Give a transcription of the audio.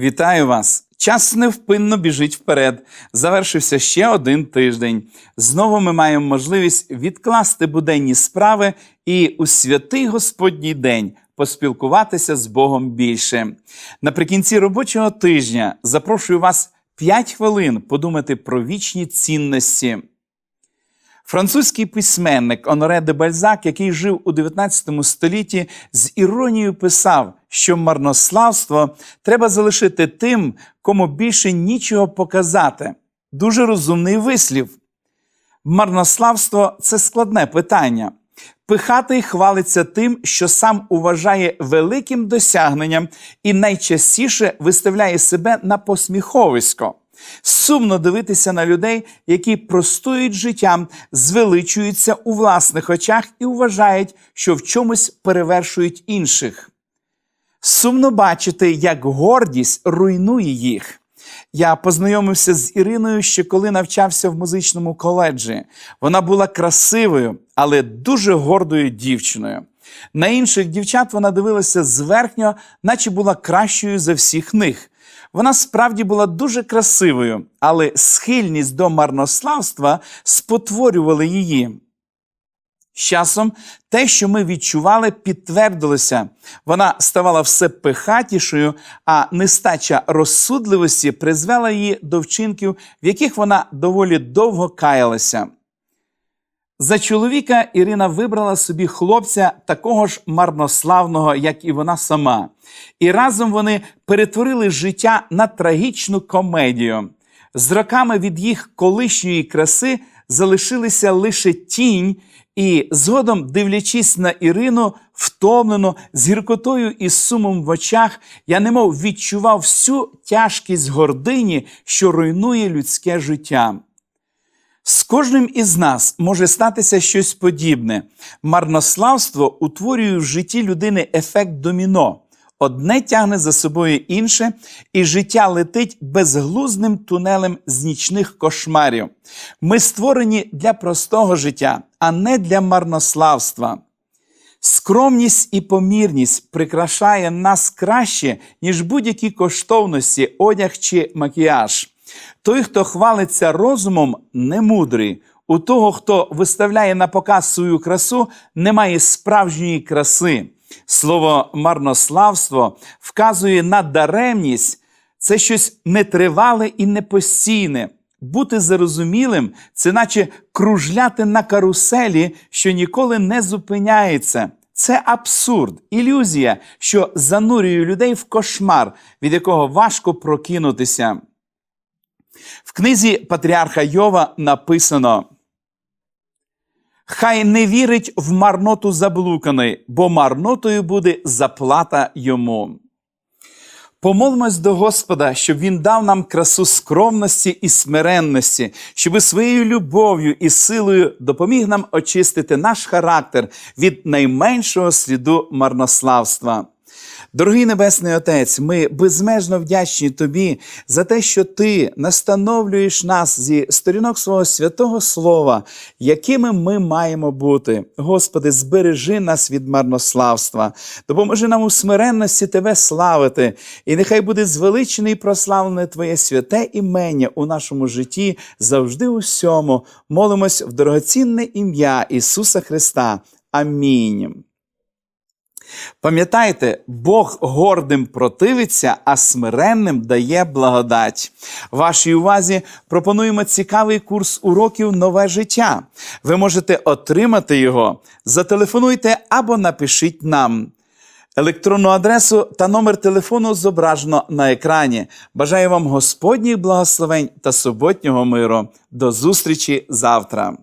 Вітаю вас! Час невпинно біжить вперед. Завершився ще один тиждень. Знову ми маємо можливість відкласти буденні справи і у святий Господній день поспілкуватися з Богом більше. Наприкінці робочого тижня запрошую вас 5 хвилин подумати про вічні цінності. Французький письменник Оноре де Бальзак, який жив у 19 столітті, з іронією писав, що марнославство треба залишити тим, кому більше нічого показати. Дуже розумний вислів. Марнославство це складне питання. Пихатий хвалиться тим, що сам уважає великим досягненням і найчастіше виставляє себе на посміховисько. Сумно дивитися на людей, які простують життям, звеличуються у власних очах і вважають, що в чомусь перевершують інших. Сумно бачити, як гордість руйнує їх. Я познайомився з Іриною ще коли навчався в музичному коледжі. Вона була красивою, але дуже гордою дівчиною. На інших дівчат вона дивилася зверхньо, наче була кращою за всіх них. Вона справді була дуже красивою, але схильність до марнославства спотворювала її. З часом те, що ми відчували, підтвердилося. Вона ставала все пихатішою, а нестача розсудливості призвела її до вчинків, в яких вона доволі довго каялася. За чоловіка Ірина вибрала собі хлопця такого ж марнославного, як і вона сама. І разом вони перетворили життя на трагічну комедію. З роками від їх колишньої краси залишилися лише тінь, і згодом, дивлячись на Ірину, втомлено, з гіркотою і сумом в очах, я немов відчував всю тяжкість гордині, що руйнує людське життя. З кожним із нас може статися щось подібне. Марнославство утворює в житті людини ефект доміно. Одне тягне за собою інше, і життя летить безглузним тунелем з нічних кошмарів. Ми створені для простого життя, а не для марнославства. Скромність і помірність прикрашає нас краще, ніж будь-які коштовності, одяг чи макіяж. Той, хто хвалиться розумом, не мудрий. У того, хто виставляє на показ свою красу, немає справжньої краси. Слово марнославство вказує на даремність, це щось нетривале і непостійне. Бути зарозумілим це наче кружляти на каруселі, що ніколи не зупиняється. Це абсурд, ілюзія, що занурює людей в кошмар, від якого важко прокинутися. В книзі Патріарха Йова написано: Хай не вірить в марноту заблуканий, бо марнотою буде заплата йому. Помолимось до Господа, щоб Він дав нам красу скромності і смиренності, щоб своєю любов'ю і силою допоміг нам очистити наш характер від найменшого сліду марнославства. Дорогий Небесний Отець, ми безмежно вдячні Тобі за те, що Ти настановлюєш нас зі сторінок свого святого Слова, якими ми маємо бути. Господи, збережи нас від марнославства, допоможи нам у смиренності Тебе славити, і нехай буде звеличене і прославлене Твоє святе імення у нашому житті завжди у всьому. Молимось в дорогоцінне ім'я Ісуса Христа. Амінь. Пам'ятайте, Бог гордим противиться, а смиренним дає благодать. Вашій увазі пропонуємо цікавий курс уроків Нове життя. Ви можете отримати його. Зателефонуйте або напишіть нам. Електронну адресу та номер телефону зображено на екрані. Бажаю вам Господніх благословень та суботнього миру. До зустрічі завтра!